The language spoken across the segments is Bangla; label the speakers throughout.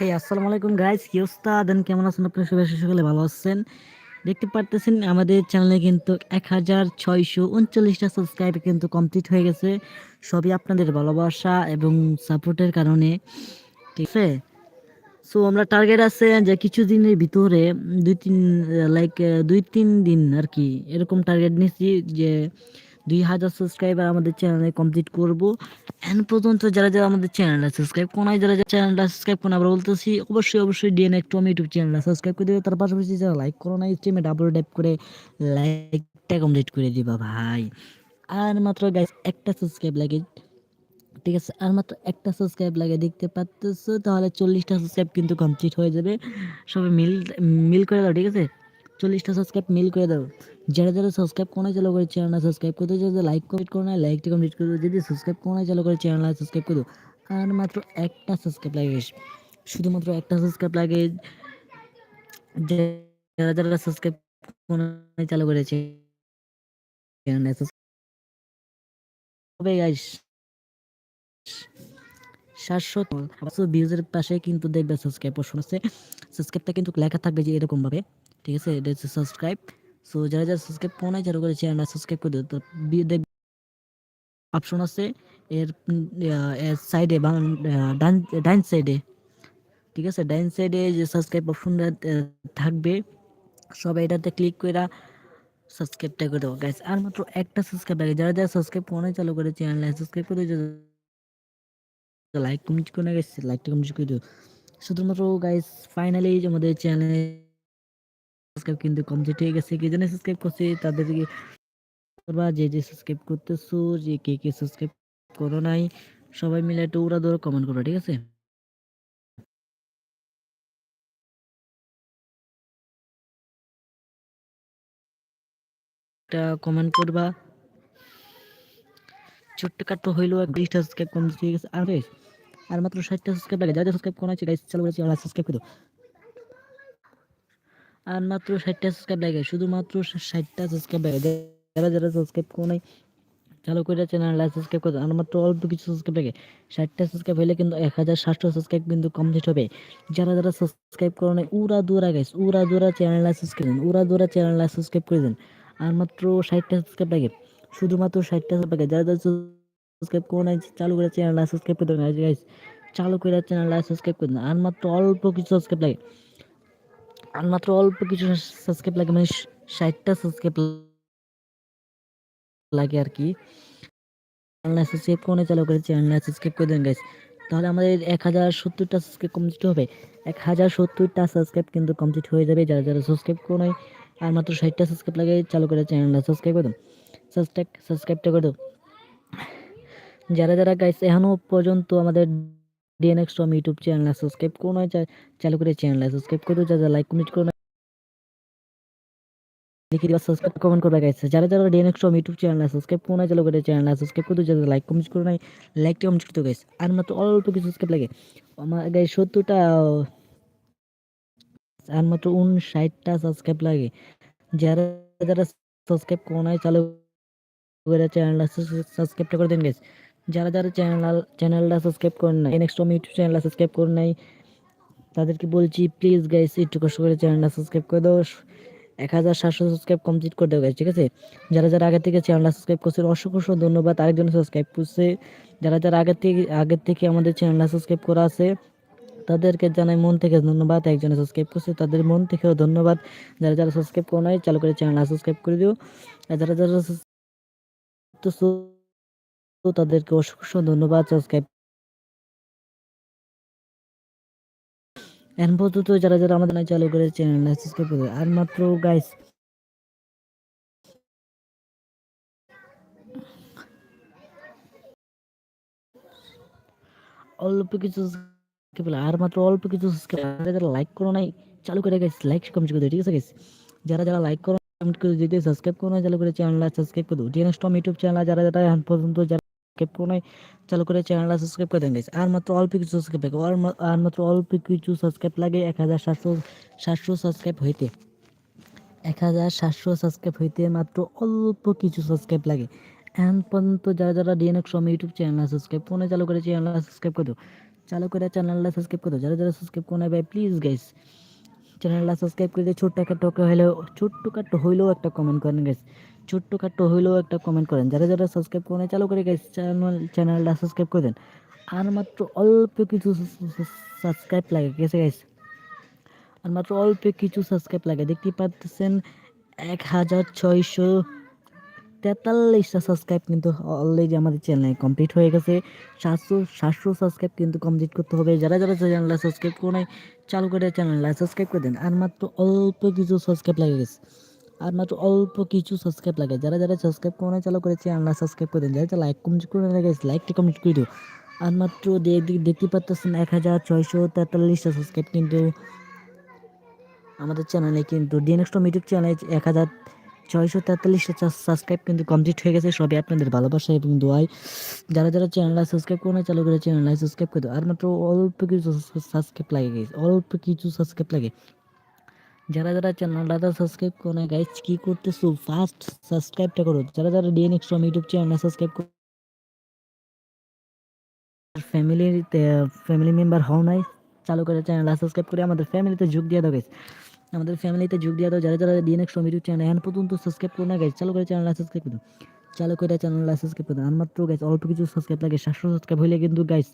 Speaker 1: হে আসসালামু আলাইকুম গাইস কি অবস্থা? দেন কেমন আছেন আপনারা? সবাই সকালে ভালো আছেন। দেখতে পারতেছেন, আমাদের চ্যানেলে কিন্তু এক হাজার ছয়শো উনচল্লিশটা সাবস্ক্রাইব কিন্তু কমপ্লিট হয়ে গেছে। সবই আপনাদের ভালোবাসা এবং সাপোর্টের কারণে। ঠিক আছে? সো আমরা টার্গেট আছে যে কিছু দিনের ভিতরে দুই তিন লাইক দুই তিন দিন আর কি, এরকম টার্গেট নিচ্ছি যে দুই হাজার সাবস্ক্রাইবার আমাদের চ্যানেলে কমপ্লিট করব। এখন পর্যন্ত যারা যারা আমাদের চ্যানেলটা সাবস্ক্রাইব কোনো যারা যারা চ্যানেলটা সাবস্ক্রাইব করে আমরা বলতেছি, অবশ্যই অবশ্যই ডিএনএ টম ইউটিউব চ্যানেলটা সাবস্ক্রাইব করে দেবে। তার পাশাপাশি যারা লাইক করো না স্ট্রিমে ডাবল ট্যাপ করে লাইকটা কমপ্লিট করে দিবা ভাই। আর মাত্র গাইস একটা সাবস্ক্রাইব লাগে ঠিক আছে? আর মাত্র একটা সাবস্ক্রাইব লাগে দেখতে পাচ্তেছো, তাহলে চল্লিশটা সাবস্ক্রাইব কিন্তু কমপ্লিট হয়ে যাবে। সবাই মিল মিল করে দাও, ঠিক আছে? চল্লিশটা সাবস্ক্রাইব মিল করে দাও। যারা যারা সাবস্ক্রাইব করে চালু করে চ্যানেলটা সাবস্ক্রাইব করতে যারা লাইক কমেন্ট করে না লাইকটি কমপ্লিট করে দাও। যদি সাবস্ক্রাইব করে চালু করে চ্যানেলটা সাবস্ক্রাইব করে দাও, আর মাত্র একটা সাবস্ক্রাইব লাগে শুধুমাত্র একটা সাবস্ক্রাইব লাগে যারা যারা সাবস্ক্রাইব করে চালু করেছে সাতশো ভিউজের পাশে কিন্তু দেখবে সাবস্ক্রাইব অপশন আছে। সাবস্ক্রাইবটা কিন্তু লেখা থাকবে যে এরকম ভাবে ঠিক আছে এটা হচ্ছে সাবস্ক্রাইব সো যারা যারা সাবস্ক্রাইব করে নাই যারা করে চ্যানেলটা সাবস্ক্রাইব করে দেখ অপশন আছে এর সাইডে ডান ডাইন সাইডে ঠিক আছে ডাইন সাইডে যে সাবস্ক্রাইব অপশনটা থাকবে সবাই এটাতে ক্লিক করে সাবস্ক্রাইবটা করে দেবো গাইস আর মাত্র একটা সাবস্ক্রাইব লাগে যারা যারা সাবস্ক্রাইব করে চালু করে চ্যানেল সাবস্ক্রাইব করে লাইক কমেন্ট করে গেছে লাইকটা কমেন্ট করে দিও শুধুমাত্র গাইস ফাইনালি আমাদের চ্যানেলে সাবস্ক্রাইব কিন্তু কমপ্লিট হয়ে গেছে কে জন্য সাবস্ক্রাইব করছে, তাদেরকে করবা যে যে সাবস্ক্রাইব করতেছো, যে কে কে সাবস্ক্রাইব করো নাই, সবাই মিলে একটু উড়া দৌড়া কমেন্ট করো, ঠিক আছে? একটা কমেন্ট করবা। ছোট্ট কাটো হইলেও এক বিশটা সাবস্ক্রাইব কমপ্লিট হয়ে গেছে আরে, আর মাত্র ষাটটা সাবস্ক্রাইব লাগে যারা সাবস্ক্রাইব করা আছে গাইস চালু করেছি আর সাবস্ক্রাইব করে আর মাত্র ষাটটা সাবস্ক্রাইব লাগে। শুধুমাত্র ষাটটা সাবস্ক্রাইব লাগে। যারা যারা সাবস্ক্রাইব করে নাই চালু করে চ্যানেল সাবস্ক্রাইব করে। আর মাত্র অল্প কিছু সাবস্ক্রাইব লাগে। ষাটটা সাবস্ক্রাইব হলে কিন্তু এক হাজার সাতশো সাবস্ক্রাইব কিন্তু কমপ্লিট হবে। যারা যারা সাবস্ক্রাইব করে নাই, উড়া দুরা গাইস উড়া দুরা চ্যানেল সাবস্ক্রাইব উড়া দুরা চ্যানেল সাবস্ক্রাইব করে দেন। আর মাত্র ষাটটা সাবস্ক্রাইব লাগে। শুধুমাত্র ষাটটা সাবস্ক্রাইব লাগে। যারা যারা সাবস্ক্রাইব করে নাই, চালু করে চ্যানেল সাবস্ক্রাইব করে দেন। গাইস চালু করে চ্যানেল সাবস্ক্রাইব করে দেন। আর মাত্র অল্প কিছু সাবস্ক্রাইব লাগে। আর মাত্র অল্প কিছু সাবস্ক্রাইব লাগে মানে ষাটটা সাবস্ক্রাইব লাগে আর কি। চ্যানেল সাবস্ক্রাইব করে চালু করে চ্যানেল সাবস্ক্রাইব করে দেন গাইস তাহলে আমাদের এক হাজার সত্তরটা সাবস্ক্রাইব কমপ্লিট হবে। এক হাজার সত্তরটা সাবস্ক্রাইব কিন্তু কমপ্লিট হয়ে যাবে। যারা যারা সাবস্ক্রাইব করে নাই, আর মাত্র ষাটটা সাবস্ক্রাইব লাগে, চালু করে চ্যানেলটা সাবস্ক্রাইব করে দেন সাবস্ক্রাইব সাবস্ক্রাইবটা করে দাও। যারা যারা গাইস এখনও পর্যন্ত আমাদের DNX Tom YouTube channel subscribe করে, নয় চালু করে চ্যানেল সাবস্ক্রাইব করে যা যা লাইক কমেন্ট করে যারা যারা চ্যানেল চ্যানেল আর মাত্র সাবস্ক্রাইব লাগে। যারা যারা সাবস্ক্রাইব চালু করে গাইছে যারা যারা চ্যানেল চ্যানেলটা সাবস্ক্রাইব করেন নাই নেক্সট আমি ইউটিউব চ্যানেলটা সাবস্ক্রাইব করেন নাই, তাদেরকে বলছি প্লিজ গাইস একটু কষ্ট করে চ্যানেলটা সাবস্ক্রাইব করে দাও। এক হাজার সাতশো সাবস্ক্রাইব কমপ্লিট করে দেবো ঠিক আছে? যারা যারা আগে থেকে চ্যানেলটা সাবস্ক্রাইব করছে অসংখ্য অসংখ্য ধন্যবাদ। আরেকজন সাবস্ক্রাইব করছে। যারা যারা আগে থেকে আগের থেকে আমাদের চ্যানেলটা সাবস্ক্রাইব করা আছে, তাদেরকে জানাই মন থেকে ধন্যবাদ। একজনে সাবস্ক্রাইব করছে, তাদের মন থেকেও ধন্যবাদ। যারা যারা সাবস্ক্রাইব করে নাই, চালু করে চ্যানেলটা সাবস্ক্রাইব করে দিও। আর যারা যারা তো তো তাদেরকে অসংখ্য ধন্যবাদ। সাবস্ক্রাইব এখন পর্যন্ত যারা যারা আমাদের চালু করে চ্যানেল সাবস্ক্রাইব করে আর মাত্র গাইস অল্প কিছু আর মাত্র অল্প কিছু যারা যারা লাইক করো নাই, চালু করে গেছে লাইক করে ঠিক আছে গেছে যারা যারা লাইক করো কমেন্ট করে দিতে সাবস্ক্রাইব করো চালু করে চ্যানেল সাবস্ক্রাইব করে দিও। ডিএনএস টম ইউটিউব চ্যানেল যারা যারা এখন পর্যন্ত যারা সাবস্ক্রাইব করে চালু করে চ্যানেলটা সাবস্ক্রাইব করে দেন গাইস আর মাত্র অল্প কিছু সাবস্ক্রাইব লাগে, আর মাত্র অল্প কিছু সাবস্ক্রাইব লাগে এক হাজার সাতশো সাতশো সাবস্ক্রাইব হইতে। এক হাজার সাতশো সাবস্ক্রাইব হইতে মাত্র অল্প কিছু সাবস্ক্রাইব লাগে। এখন পর্যন্ত যারা যারা ডিএনএক্স ইউটিউব চ্যানেল সাবস্ক্রাইব ফোনে চালু করে চ্যানেল সাবস্ক্রাইব করে দিও। চালু করে চ্যানেলটা সাবস্ক্রাইব করে দাও। যারা যারা সাবস্ক্রাইব করে ভাই প্লিজ গাইস চ্যানেলটা সাবস্ক্রাইব করে দিয়ে ছোট্ট একটা হলেও ছোট্ট খাটো হইলেও একটা কমেন্ট করেন গেছে ছোট্ট খাটো হইলেও একটা কমেন্ট করেন। যারা যারা সাবস্ক্রাইব করে চালু করে গেছে চ্যানেল চ্যানেলটা সাবস্ক্রাইব করে দেন। আর মাত্র অল্প কিছু সাবস্ক্রাইব লাগে গেছে গাইস আর মাত্র অল্প কিছু সাবস্ক্রাইব লাগে। দেখতে পাচ্ছেন, এক হাজার ছয়শো তেতাল্লিশটা সাবস্ক্রাইব কিন্তু অলরেডি আমাদের চ্যানেলে কমপ্লিট হয়ে গেছে। সাতশো সাতশো সাবস্ক্রাইব কিন্তু কমপ্লিট করতে হবে। যারা যারা চ্যানেলটা সাবস্ক্রাইব করে চালু করে চ্যানেলটা সাবস্ক্রাইব করে দেন। আর মাত্র অল্প কিছু সাবস্ক্রাইব লাগে গেছে আর মাত্র অল্প কিছু সাবস্ক্রাইব লাগে। যারা যারা সাবস্ক্রাইব করে চালু করে চ্যানেলটা সাবস্ক্রাইব করে দেন। যারা লাইক কমেন্ট করে গেছে লাইকটি কমেন্ট করে দিও। আর মাত্র দেখতে পাচ্ছেন এক হাজার ছয়শো তেতাল্লিশটা সাবস্ক্রাইব কিন্তু আমাদের চ্যানেলে কিন্তু ডিএনএক্সট ইউটিউব চ্যানেলে এক হাজার ছয়শো তেতাল্লিশটা সাবস্ক্রাইব কিন্তু কমপ্লিট হয়ে গেছে। সবই আপনাদের ভালোবাসা এবং দোয়াই। যারা যারা চ্যানেলটা সাবস্ক্রাইব করে চালু করে চ্যানেলটা সাবস্ক্রাইব করে আর মাত্র অল্প কিছু সাবস্ক্রাইব লাগে গেছে অল্প কিছু সাবস্ক্রাইব লাগে। যারা যারা চ্যানেলটা সাবস্ক্রাইব করে গাইজ কি করতেছো? ফার্স্ট সাবস্ক্রাইবটা করো। যারা যারা ডিএনএক্সট ইউটিউব চ্যানেলটা সাবস্ক্রাইব করো ফ্যামিলিতে ফ্যামিলি মেম্বার হও নাই, চালু করে চ্যানেল সাবস্ক্রাইব করে আমাদের ফ্যামিলিতে যোগ দিয়ে দাও আমাদের ফ্যামিলিতে যোগ দিয়ে দাও। যারা যারা ডিএনএক্স ইউটিউব চ্যানেল এখন পর্যন্ত সাবস্ক্রাইব করে না গেছে চালু করে চ্যানেল সাবস্ক্রাইব করুন চালু করে চ্যানেল সাবস্ক্রাইব করুন আর মাত্র গাইজ অল্প কিছু সাবস্ক্রাইব লাগে। সাতশো সাবস্ক্রাইব হইলে কিন্তু গাইজ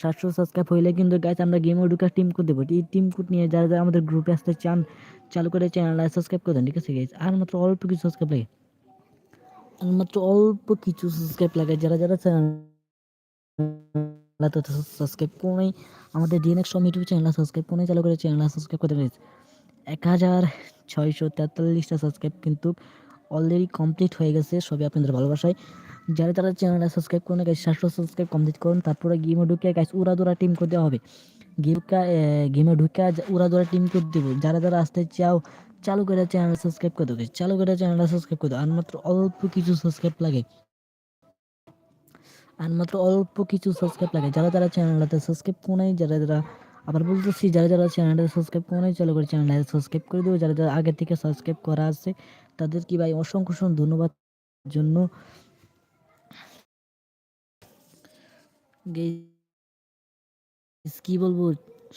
Speaker 1: সাতশো সাবস্ক্রাইব হইলে কিন্তু গাইজ আমরা গেমও ঢুকা টিম কোড দেবো। এই টিম কোড নিয়ে যারা যারা আমাদের গ্রুপে আসতে চান, চালু করে চ্যানেল সাবস্ক্রাইব করে দেন, ঠিক আছে গাইজ আর মাত্র অল্প কিছু সাবস্ক্রাইব লাগে। আর মাত্র অল্প কিছু সাবস্ক্রাইব লাগে। যারা যারা চ্যানেল সাবস্ক্রাইব করে আমাদের ডিএনএক্স ইউটিউব চ্যানেল সাবস্ক্রাইব করে চালু করে চ্যানেল সাবস্ক্রাইব করতে রয়েছে এক হাজার ছয়শো তেতাল্লিশটা সাবস্ক্রাইব কিন্তু অলরেডি কমপ্লিট হয়ে গেছে, সবই আপনাদের ভালোবাসায়। যারা তারা চ্যানেলটা সাবস্ক্রাইব করে গাইজ সাতশো সাবস্ক্রাইব কমপ্লিট করুন, তারপরে গেমে ঢুকে গাইজ উড়া দোড়া টিম করে দেওয়া হবে। গেমকা গেমে ঢুকে উড়া দোড়া টিম করে দেবো। যারা যারা আসতে চাও, চালু করে চ্যানেল সাবস্ক্রাইব করে দেবো চালু করে চ্যানেলটা সাবস্ক্রাইব করে দেবো। আর মাত্র অল্প কিছু সাবস্ক্রাইব লাগে। আর মাত্র অল্প কিছু সাবস্ক্রাইব লাগে। যারা যারা চ্যানেলটাতে সাবস্ক্রাইব করে যারা যারা আবার বলতেছি, যারা যারা চ্যানেলটা সাবস্ক্রাইব করে চালু করে চ্যানেলটা সাবস্ক্রাইব করে দেবো যারা যারা আগে থেকে সাবস্ক্রাইব করা আছে তাদের কি ভাই অসংখ্য অসংখ্য ধন্যবাদ জন্য। কি বলব?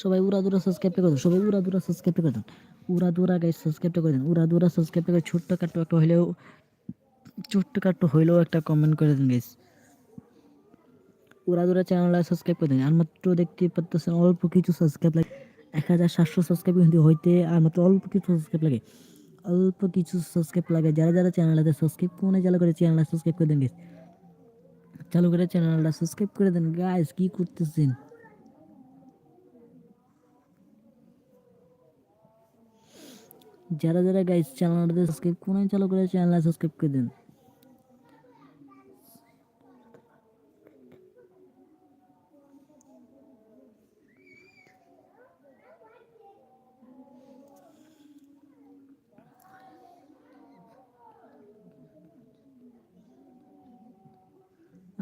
Speaker 1: সবাই উড়া দুরা সাবস্ক্রাইব করে সবাই উড়া দুরা সাবস্ক্রাইব করে দেন উড়া দুরা গাইজ সাবস্ক্রাইব করে দেন, উড়া দুরা সাবস্ক্রাইব করে, ছোট্ট কাট্টো একটা হইলেও, ছোট্ট কাট্টো হইলেও একটা কমেন্ট করে দেন গাইজ ওরা দুরা চ্যানেলটা সাবস্ক্রাইব করে দিন আর মাত্র দেখতে পাচ্ছেন অল্প কিছু সাবস্ক্রাইব লাগে। এক হাজার সাতশো সাবস্ক্রাইব কিন্তু হইতে আর মাত্র অল্প কিছু সাবস্ক্রাইব লাগে। অল্প কিছু সাবস্ক্রাইব লাগে। যারা যারা চ্যানেলটাতে সাবস্ক্রাইব করে চালু করে চ্যানেলটা সাবস্ক্রাইব করে দেন গেছে চালু করে চ্যানেলটা সাবস্ক্রাইব করে দেন গাইস কি করতেছেন? যারা যারা গাইস চ্যানেলটাতে সাবস্ক্রাইব করে চালু করে চ্যানেলটা সাবস্ক্রাইব করে দেন।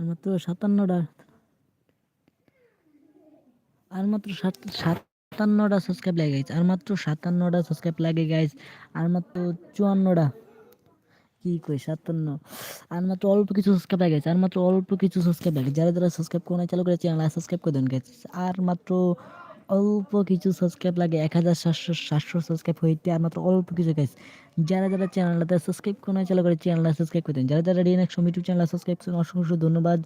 Speaker 1: আর মাত্র সাতান্নটা। আর মাত্র সাত, সাতান্নটা সাবস্ক্রাইব লাগে গাইজ আর মাত্র সাতান্নটা সাবস্ক্রাইব লাগে আর মাত্র চুয়ান্নটা। কি কই, সাতান্ন। আর মাত্র অল্প কিছু সাবস্ক্রাইব লাগে আর মাত্র অল্প কিছু সাবস্ক্রাইব লাগে। যারা যারা সাবস্ক্রাইব করে চালু করে চ্যানেল সাবস্ক্রাইব করে দেন গেছে আর মাত্র অল্প কিছু সাবস্ক্রাইব লাগে, এক হাজার সাতশো সাতশো সাবস্ক্রাইব হইতে আর মাত্র অল্প কিছু গাইজ যারা যারা চ্যানেলটাতে সাবস্ক্রাইব করে চালু করে চ্যানেলটা সাবস্ক্রাইব করে দেন। যারা যারা ডিএনএক্স ইউটিউব চ্যানেল সাবস্ক্রাইব করেন অসংখ্য ধন্যবাদ।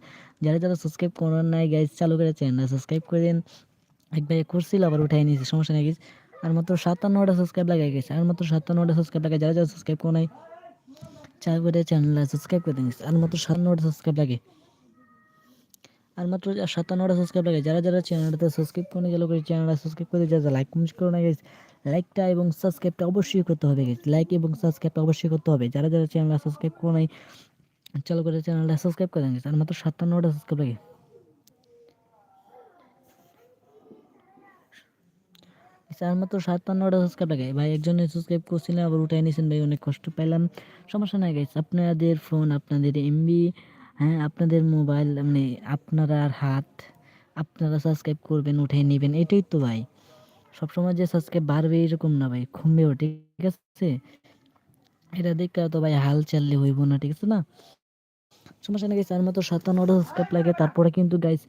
Speaker 1: যারা যারা সাবস্ক্রাইব করেন নাই গাইজ চালু করে চ্যানেলটা সাবস্ক্রাইব করে দেন। একবার করছিল আবার উঠাই নিয়েছে, সমস্যা নেই গেছে আর মাত্র সাতান্নটা সাবস্ক্রাইব লাগাই গেছে আর মাত্র সাতান্নটা সাবস্ক্রাইব লাগে, যারা যারা সাবস্ক্রাইব করে নাই, চালু করে চ্যানেলটা সাবস্ক্রাইব করে দিন আর মাত্র সাতান্নটা সাবস্ক্রাইব লাগে। আর মাত্র সাতান্নটা সাবস্ক্রাইব লাগে। যারা যারা চ্যানেলটাতে সাবস্ক্রাইব করে চালু করে চ্যানেলটা সাবস্ক্রাইব করে যারা লাইক কমেন্ট করে না গেছে লাইকটা এবং সাবস্ক্রাইবটা অবশ্যই করতে হবে গেছে লাইক এবং সাবস্ক্রাইবটা অবশ্যই করতে হবে। যারা যারা চ্যানেলটা সাবস্ক্রাইব করে নাই, চালু করে চ্যানেলটা সাবস্ক্রাইব করে গেছে আর মাত্র সাতান্নটা সাবস্ক্রাইব লাগে। আর মাত্র সাতান্নটা সাবস্ক্রাইব লাগে। ভাই, একজনে সাবস্ক্রাইব করছিলেন আবার উঠাই নিয়েছেন ভাই, অনেক কষ্ট পেলাম সমস্যা নাই গাইছে আপনাদের ফোন আপনাদের এমবি হ্যাঁ আপনাদের মোবাইল মানে আপনারা হাত, আপনারা সাবস্ক্রাইব করবেন, উঠে নেবেন, এটাই তো ভাই। সবসময় যে সাবস্ক্রাইব বাড়বে এরকম না ভাই, কমবেও, ঠিক আছে? এটা দেখতে তো ভাই হাল চাললে হইব না, ঠিক আছে না? সমস্যা নাকি চার আর মাত্র সাতান্নটা সাবস্ক্রাইব লাগে, তারপরে কিন্তু গাইস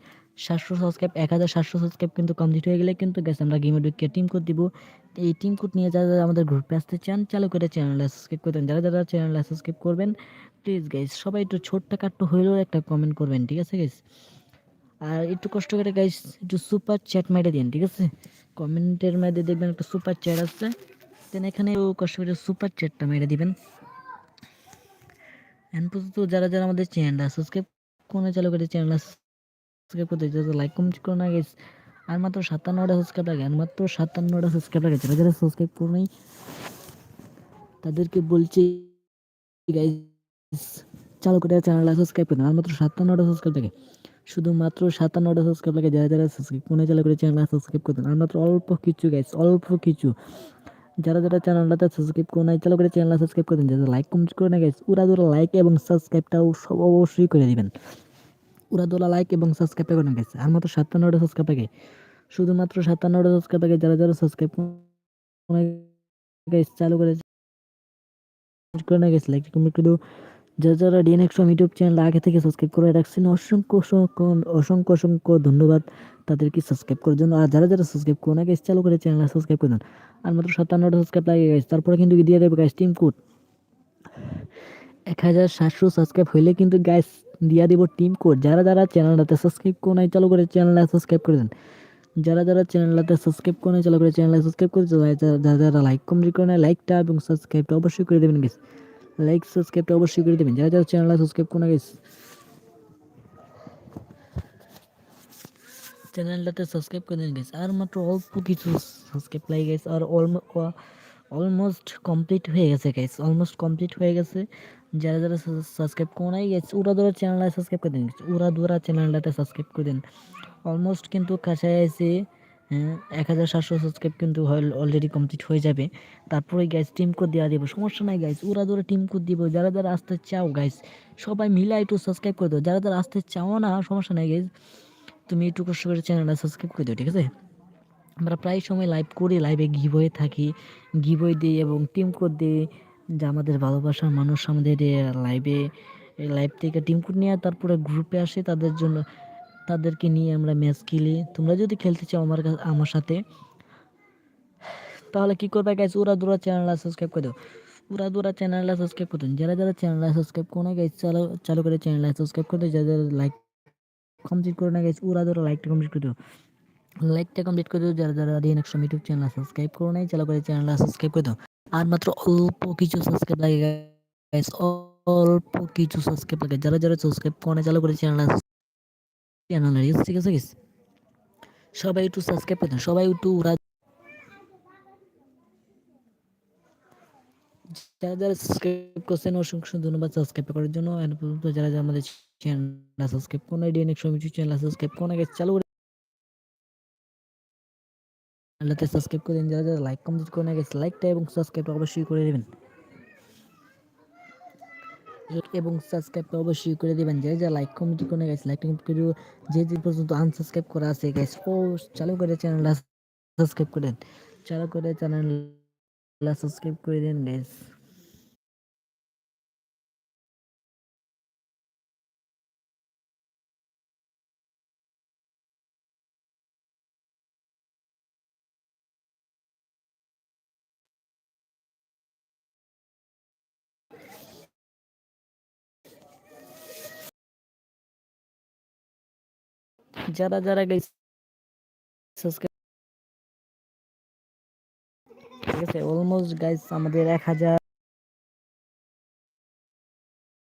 Speaker 1: সাতশো সাবস্ক্রাইব এক হাজার সাতশো সাবস্ক্রাইব কিন্তু কমপ্লিট হয়ে গেলে কিন্তু গাইস আমরা গেমে ঢুকে টিম কোড দিব। এই টিম কোড নিয়ে যারা যারা আমাদের গ্রুপে আসতে চান, চালু করে চ্যানেল সাবস্ক্রাইব করবেন। যারা যারা চ্যানেল সাবস্ক্রাইব করবেন প্লিজ গাইস সবাই একটু ছোট্ট কাট্ট হইলেও একটা কমেন্ট করবেন, ঠিক আছে গাইস আর একটু কষ্ট করে গাইস একটু সুপার চ্যাট মাইরে দিন ঠিক আছে? কমেন্টের মধ্যে দেখবেন একটা সুপার চ্যাট আছে। দেন এখানে কষ্ট করে সুপার চ্যাটটা মেরে দিবেন। এখন পর্যন্ত যারা যারা আমাদের চ্যানেলটা সাবস্ক্রাইব করে চালু করে চ্যানেলটা সাবস্ক্রাইব করতে যারা লাইক কমেন্ট করে না গেছে আর মাত্র সাতান্নটা সাবস্ক্রাইব লাগে, আর মাত্র সাতান্নটা সাবস্ক্রাইব লাগে, যারা যারা সাবস্ক্রাইব করে নাই, তাদেরকে বলছি চালু করে চ্যানেলটা সাবস্ক্রাইব করুন আর মাত্র সাতান্নটা সাবস্ক্রাইব লাগে। শুধুমাত্র সাতান্নটা সাবস্ক্রাইব লাগে, যারা যারা সাবস্ক্রাইব করে চালু করে চ্যানেলটা সাবস্ক্রাইব করতেন আর মাত্র অল্প কিছু গাইস অল্প কিছু। যারা যারা চ্যানেলটাতে সাবস্ক্রাইব করে নাই, চালু করে চ্যানেলটা সাবস্ক্রাইব করে দিন, যারা লাইক কমেন্ট করে না গেছে ওরা দুরা লাইক এবং সাবস্ক্রাইবটাও সব অবশ্যই করে দিবেন। উড়া দুরা লাইক এবং সাবস্ক্রাইব করে গেছে। আর মাত্র সাতান্নটা সাবস্ক্রাইব আগে শুধুমাত্র সাতান্নটা সাবস্ক্রাইব আগে যারা যারা সাবস্ক্রাইব চালু করে করে করে যারা যারা ইউটিউব চ্যানেল আগে থেকে সাবস্ক্রাইব করে রাখছেন, অসংখ্য অসংখ্য অসংখ্য ধন্যবাদ তাদেরকে সাবস্ক্রাইব করার জন্য। আর যারা যারা চালু করে চ্যানেল আর মাত্র সাতান্নটা সাবস্ক্রাইব গেছে তারপরে কিন্তু দিয়ে দেবে এক হাজার সাতশো সাবস্ক্রাইব হইলে কিন্তু গাইস দিয়া দিব টিম কোড যারা যারা চ্যানেলটাতে সাবস্ক্রাইব করে নাই, চালু করে চ্যানেলটা সাবস্ক্রাইব করে দেন। যারা যারা চ্যানেলটাতে সাবস্ক্রাইব করে নাই, চালু করে চ্যানেলটা সাবস্ক্রাইব করে যারা যারা লাইক কমেন্ট করে নাই লাইকটা এবং সাবস্ক্রাইবটা অবশ্যই করে দেবেন গেছে লাইক সাবস্ক্রাইবটা অবশ্যই করে দেবেন। যারা যারা চ্যানেলটা সাবস্ক্রাইব করে গেছে চ্যানেলটাতে সাবস্ক্রাইব করে দিন গেছে আর মাত্র অল্প কিছু সাবস্ক্রাইব লাগে গেছে আর অলমোস্ট কমপ্লিট হয়ে গেছে গাইস অলমোস্ট কমপ্লিট হয়ে গেছে। যারা যারা সাবস্ক্রাইব করে নাই ওরা ধরা চ্যানেলটা সাবস্ক্রাইব করে দিন ওরা ধরা চ্যানেলটাতে সাবস্ক্রাইব করে দিন। অলমোস্ট কিন্তু কাছায় এসে হ্যাঁ এক হাজার সাতশো সাবস্ক্রাইব কিন্তু অলরেডি কমপ্লিট হয়ে যাবে। তারপরে গাইস টিম কোড দেওয়া দেবো, সমস্যা নাই গাইস ওরা ধরে টিম কোড দিব, যারা যারা আসতে চাও গাইস সবাই মিলে একটু সাবস্ক্রাইব করে দাও, যারা যারা আসতে চাও না, সমস্যা নাই গাইস তুমি একটু কষ্ট করে চ্যানেলটা সাবস্ক্রাইব করে দিও, ঠিক আছে? আমরা প্রায় সময় লাইভ করি লাইভে গিবয়ে থাকি গিবই দিই এবং টিম কোড দিই। যে আমাদের ভালোবাসার মানুষ আমাদের লাইভে লাইভ থেকে টিম কোড নিয়ে তারপরে গ্রুপে আসে তাদের জন্য, তাদেরকে নিয়ে আমরা ম্যাচ খেলি। তোমরা যদি খেলতে চাও আমার আমার সাথে, তাহলে কী করবে গাইস ওরা দুরা চ্যানেলটা সাবস্ক্রাইব করে দাও। ওরা দুরা চ্যানেলটা সাবস্ক্রাইব করতেন যারা যারা চ্যানেলটা সাবস্ক্রাইব করে গাইস চালু চালু করে চ্যানেলটা সাবস্ক্রাইব করতে যারা যারা লাইক কমপ্লিট করে না গাইস ওরা ধরো লাইকটা কমপ্লিট করে দিও। লাইকটা কমপ্লিট করে দিও। যারা যারা দিয়ে নেক্সট ইউটিউব চ্যানেল সাবস্ক্রাইব করো নাই, চালু করে চ্যানেলটা সাবস্ক্রাইব করে দাও। আর মাত্র অল্প কিছু সাবস্ক্রাইব লাগে গাইস অল্প কিছু সাবস্ক্রাইব লাগে। যারা যারা সাবস্ক্রাইব করে চালু করে চ্যানেলটা চ্যানেল ঠিক আছে গাইস সবাই একটু সাবস্ক্রাইব করে সবাই একটু ওরা যারা যারা সাবস্ক্রাইব করছেন, অসংখ্য ধন্যবাদ সাবস্ক্রাইব করার জন্য। যারা যারা আমাদের চ্যানেলটা সাবস্ক্রাইব করে নাই ডিএনএক্স সমিতি চ্যানেল সাবস্ক্রাইব করে গেছে চালু চ্যানেলটাতে সাবস্ক্রাইব করে দিন, যারা যারা লাইক কমেন্ট করে গেছে লাইকটা এবং সাবস্ক্রাইবটা অবশ্যই করে দেবেন। এবং সাবস্ক্রাইবটা অবশ্যই করে দেবেন যে যা লাইক কমেন্ট করে গেছে লাইক কমেন্ট করে যে যে পর্যন্ত আনসাবস্ক্রাইব করা আছে গাইস ও চালু করে চ্যানেলটা সাবস্ক্রাইব দেন। চালু করে চ্যানেলটা সাবস্ক্রাইব করে দেন গাইস যারা যারা গাইস অলমোস্ট গাইস আমাদের এক হাজার